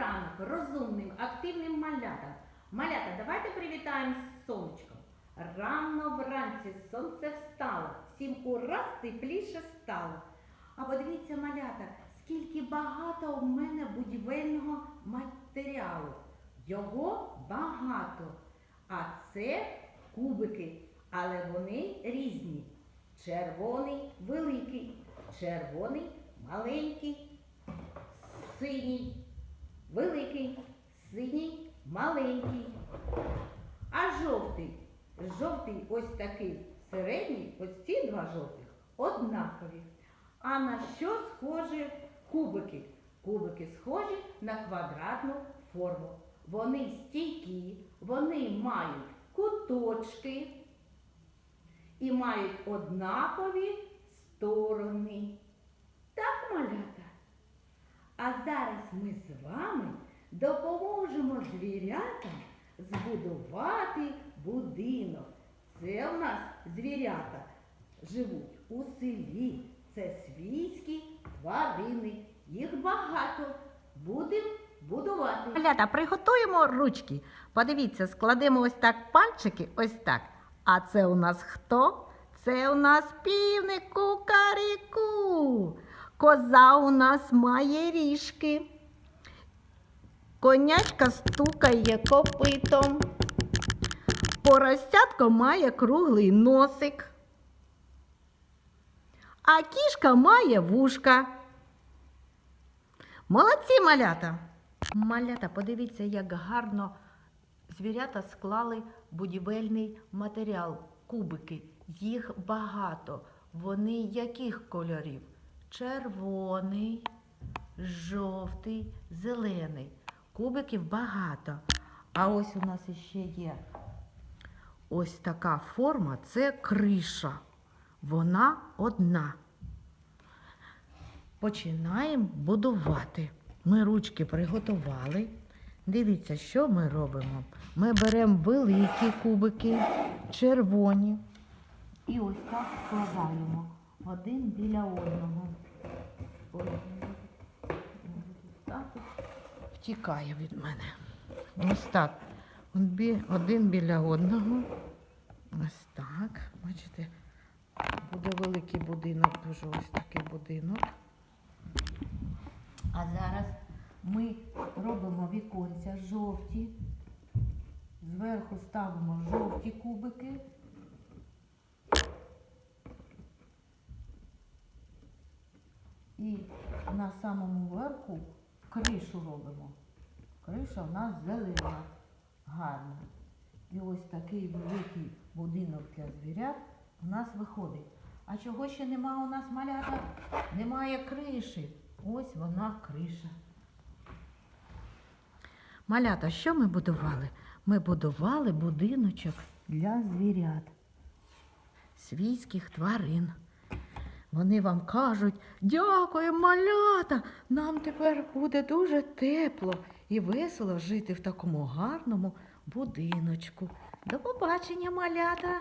ранок розумним, активним малятам. Малята, давайте привітаємо з сонечком. Рано вранці сонце встало, всім ураз тепліше стало. А подивіться, малята, скільки багато у мене будівельного матеріалу. Його багато. А це кубики, але вони різні. Червоний великий, червоний маленький, синій великий, синій маленький. А жовтий, жовтий ось такий середній, ось ці два жовтих однакові. А на що схожі кубики? Кубики схожі на квадратну форму. Вони стійкі, вони мають куточки і мають однакові сторони. Так, малята? А зараз ми з вами допоможемо звірятам збудувати будинок. Це у нас звірята живуть у селі. Це свійські тварини. Їх багато. Будемо будувати. Малята, приготуємо ручки. Подивіться, складемо ось так пальчики, ось так. А це у нас хто? Це у нас півник кукаріку. Коза у нас має ріжки. Конячка стукає копитом. Поросятко має круглий носик. А кішка має вушка. Молодці малята! Малята, подивіться, як гарно звірята склали будівельний матеріал, кубики. Їх багато. Вони яких кольорів? Червоний, жовтий, зелений. Кубиків багато. А ось у нас іще є ось така форма це криша. Вона одна. Починаємо будувати. Ми ручки приготували. Дивіться, що ми робимо. Ми беремо великі кубики, червоні. І ось так складаємо один біля одного. Втікає від мене. Ось так. Один біля одного. Ось так. Бачите, буде великий будинок, дуже ось такий будинок. А зараз ми робимо віконця жовті. Зверху ставимо жовті кубики. І на самому верху кришу робимо. Криша у нас зелена, гарна. І ось такий великий будинок для звірят у нас виходить. А чого ще нема у нас малята? Немає криші. Ось вона криша. Малята, що ми будували? Ми будували будиночок для звірят, свійських тварин. Вони вам кажуть, дякую, малята! Нам тепер буде дуже тепло і весело жити в такому гарному будиночку. До побачення, малята!